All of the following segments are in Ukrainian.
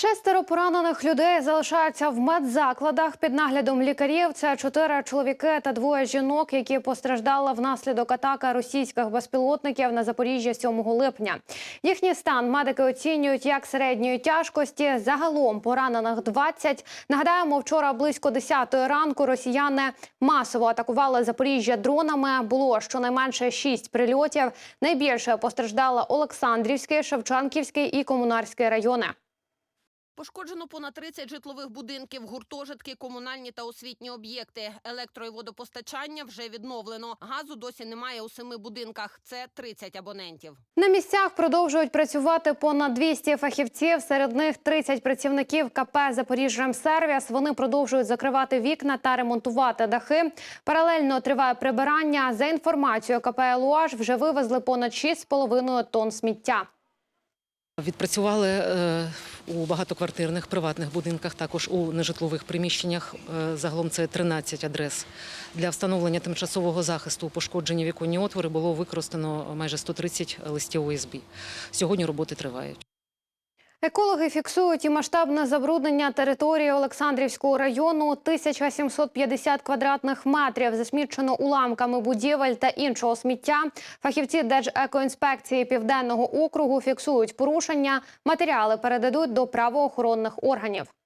Шестеро поранених людей залишаються в медзакладах під наглядом лікарів. Це чотири чоловіки та двоє жінок, які постраждали внаслідок атаки російських безпілотників на Запоріжжя 7 липня. Їхній стан медики оцінюють як середньої тяжкості. Загалом поранених 20. Нагадаємо, вчора близько 10 ранку росіяни масово атакували Запоріжжя дронами. Було щонайменше 6 прильотів. Найбільше постраждали Олександрівський, Шевченківський і Комунарський райони. Пошкоджено понад 30 житлових будинків, гуртожитки, комунальні та освітні об'єкти. Електро- і водопостачання вже відновлено. Газу досі немає у семи будинках. Це 30 абонентів. На місцях продовжують працювати понад 200 фахівців. Серед них 30 працівників КП «Запоріжремсервіс». Вони продовжують закривати вікна та ремонтувати дахи. Паралельно триває прибирання. За інформацією КП «ЛУАЖ» вже вивезли понад 6,5 тонн сміття. Відпрацювали е, у багатоквартирних приватних будинках, також у нежитлових приміщеннях. Е, Загалом це 13 адрес. Для встановлення тимчасового захисту пошкоджені віконні отвори було використано майже 130 листів ОСБ. Сьогодні роботи тривають. Екологи фіксують і масштабне забруднення території Олександрівського району. 1750 квадратних метрів засмічено уламками будівель та іншого сміття. Фахівці Держекоінспекції Південного округу фіксують порушення. Матеріали передадуть до правоохоронних органів.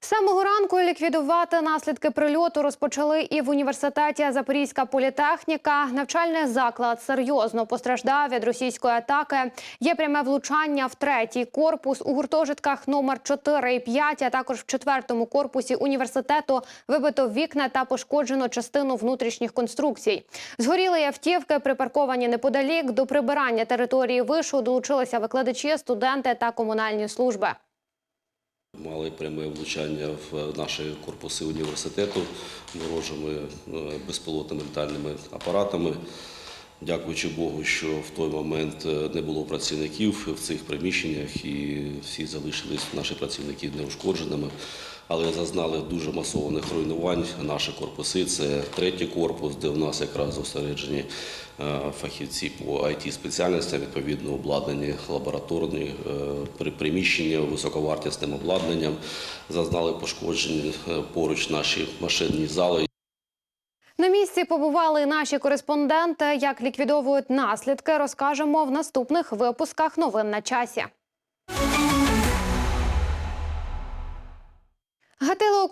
Самого ранку ліквідувати наслідки прильоту розпочали і в університеті Запорізька політехніка. Навчальний заклад серйозно постраждав від російської атаки. Є пряме влучання в третій корпус у гуртожитках номер 4 і 5, а також в четвертому корпусі університету вибито вікна та пошкоджено частину внутрішніх конструкцій. Згоріли автівки, припарковані неподалік. До прибирання території вишу долучилися викладачі, студенти та комунальні служби. Мали пряме влучання в наші корпуси університету ворожими е, безпілотними апаратами. Дякуючи Богу, що в той момент е, не було працівників в цих приміщеннях і всі залишились наші працівники неушкодженими. Але зазнали дуже масованих руйнувань наші корпуси. Це третій корпус, де в нас якраз зосереджені е, фахівці по it спеціальностям, відповідно обладнані лабораторні е, приміщення високовартісним обладнанням. Зазнали пошкоджень е, поруч наші машинні зали. На місці побували наші кореспонденти. Як ліквідовують наслідки, розкажемо в наступних випусках новин на часі.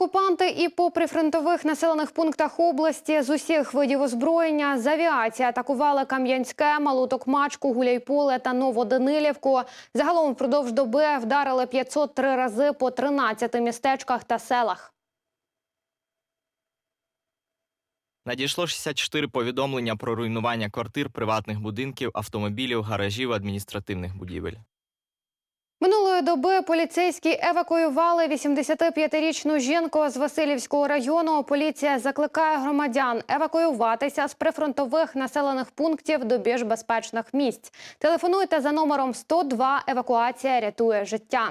Окупанти і по прифронтових населених пунктах області з усіх видів озброєння з авіації атакували Кам'янське, Малу Токмачку, Гуляйполе та Новоданилівку. Загалом впродовж доби вдарили 503 рази по 13 містечках та селах. Надійшло 64 повідомлення про руйнування квартир, приватних будинків, автомобілів, гаражів, адміністративних будівель. Минулої доби поліцейські евакуювали 85-річну жінку з Васильівського району. Поліція закликає громадян евакуюватися з прифронтових населених пунктів до більш безпечних місць. Телефонуйте за номером 102. Евакуація рятує життя.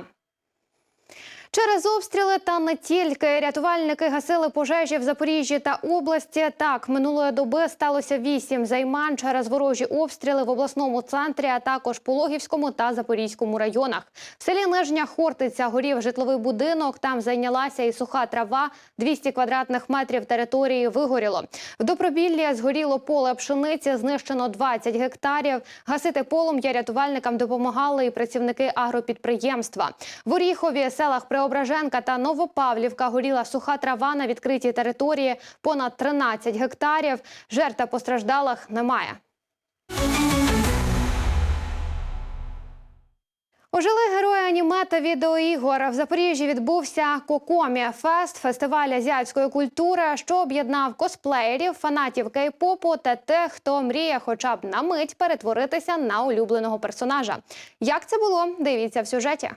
Через обстріли та не тільки рятувальники гасили пожежі в Запоріжжі та області. Так, минулої доби сталося вісім займань через ворожі обстріли в обласному центрі, а також Пологівському та Запорізькому районах. В селі Нижня Хортиця горів житловий будинок. Там зайнялася і суха трава. 200 квадратних метрів території вигоріло. В Добробіллі згоріло поле пшениці, знищено 20 гектарів. Гасити полум'я рятувальникам допомагали і працівники агропідприємства. В Оріхові, селах Преображенка та Новопавлівка горіла суха трава на відкритій території понад 13 гектарів. Жертв постраждалих немає. Ожили герої аніме та відеоігор. В Запоріжжі відбувся Кокомі Фест, фестиваль азіатської культури, що об'єднав косплеєрів, фанатів кей-попу та тих, хто мріє хоча б на мить перетворитися на улюбленого персонажа. Як це було? Дивіться в сюжеті.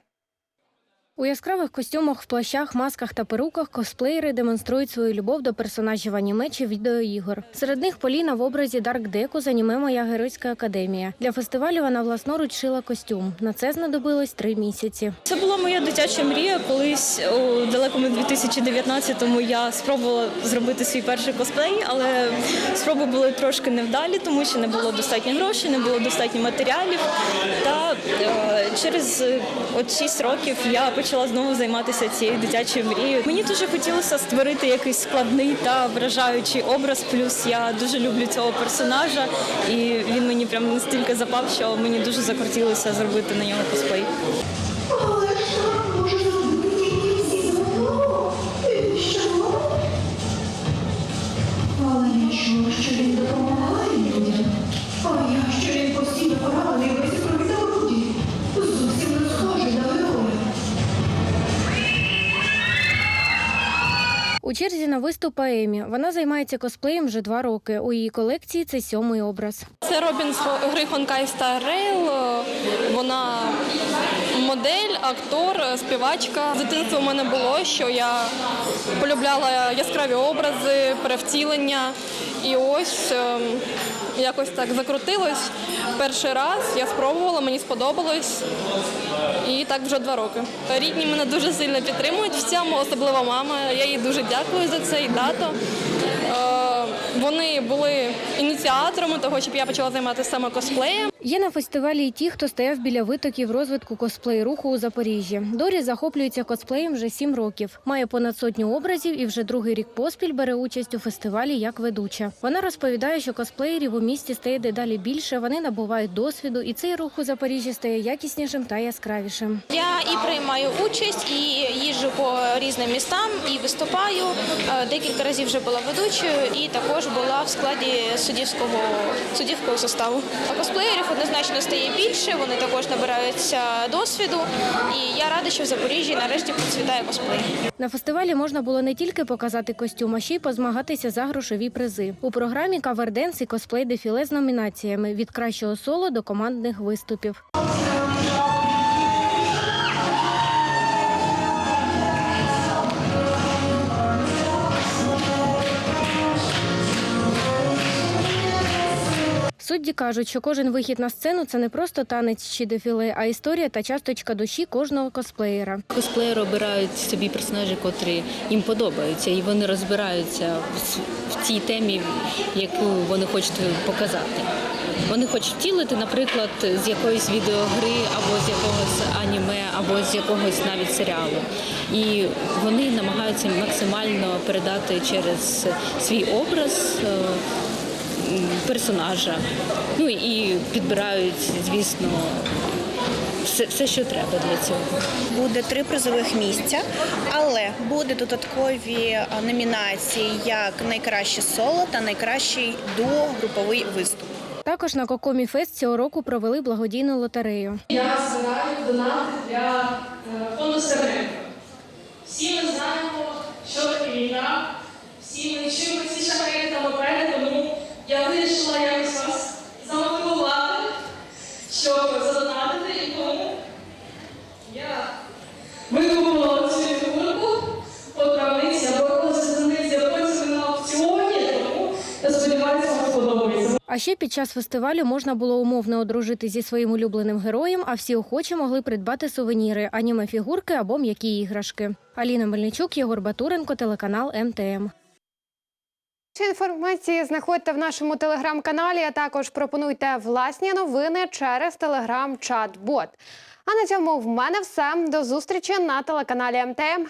У яскравих костюмах, в плащах, масках та перуках косплеєри демонструють свою любов до персонажів аніме чи відеоігор. Серед них Поліна в образі Дарк Деку з аніме Моя геройська академія. Для фестивалю вона власноруч шила костюм. На це знадобилось три місяці. Це була моя дитяча мрія. Колись у далекому 2019-му я спробувала зробити свій перший косплей, але спроби були трошки невдалі, тому що не було достатньо грошей, не було достатньо матеріалів. Та е, через е, от 6 років я почала знову займатися цією дитячою мрією. Мені дуже хотілося створити якийсь складний та вражаючий образ. Плюс я дуже люблю цього персонажа, і він мені прям настільки запав, що мені дуже захотілося зробити на нього косплей. Що? Він допомагає людям. А я, що він постійно поранений У черзі на виступ Емі. Вона займається косплеєм вже два роки. У її колекції це сьомий образ. Це Робін з гри Honkai Star Rail. Вона модель, актор, співачка. З дитинства в мене було, що я полюбляла яскраві образи, перевтілення. І ось ем, якось так закрутилось. Перший раз я спробувала, мені сподобалось. І так вже два роки. Рідні мене дуже сильно підтримують в цьому, особливо мама. Я їй дуже дякую за це і тато. Е, Вони були ініціаторами того, щоб я почала займатися саме косплеєм. Є на фестивалі і ті, хто стояв біля витоків розвитку косплей руху у Запоріжжі. Дорі захоплюється косплеєм вже сім років. Має понад сотню образів і вже другий рік поспіль бере участь у фестивалі як ведуча. Вона розповідає, що косплеєрів у місті стає дедалі більше. Вони набувають досвіду, і цей рух у Запоріжжі стає якіснішим та яскравішим. Я і приймаю участь, і їжджу по різним містам, і виступаю. Е, Декілька разів вже була ведучою, і також була в складі суддівського суддівського составу. Косплеєрів однозначно стає більше. Вони також набираються досвіду. І я рада, що в Запоріжжі нарешті процвітає косплей. На фестивалі можна було не тільки показати костюм, а ще й позмагатися за грошові призи. У програмі каверденс і косплей дефіле з номінаціями від кращого соло до командних виступів. Судді кажуть, що кожен вихід на сцену це не просто танець чи дефіле, а історія та часточка душі кожного косплеєра. Косплеєри обирають собі персонажі, котрі їм подобаються, і вони розбираються в цій темі, яку вони хочуть показати. Вони хочуть втілити, наприклад, з якоїсь відеогри, або з якогось аніме, або з якогось навіть серіалу. І вони намагаються максимально передати через свій образ. Е, Персонажа, ну і підбирають, звісно, все, все, що треба для цього. Буде три призових місця, але буде додаткові номінації як найкраще соло та найкращий дуо груповий виступ. Також на Кокомі Фест цього року провели благодійну лотерею. Я збираю донати для е, фонду Стерненко. Всі ми знаємо, що таке війна, всі ми чуємо я вирішила якось вас замотивувати, щоб задонатити, і тому я викупила цю фігурку по травниці, або коли здається потім на аукціоні, тому я сподіваюся, вам сподобається. А ще під час фестивалю можна було умовно одружити зі своїм улюбленим героєм, а всі охочі могли придбати сувеніри, аніме фігурки або м'які іграшки. Аліна Мельничук, Єгор Батуренко, телеканал МТМ. Більше інформації знаходьте в нашому телеграм-каналі, а також пропонуйте власні новини через телеграм-чат-бот. А на цьому в мене все. До зустрічі на телеканалі МТМ.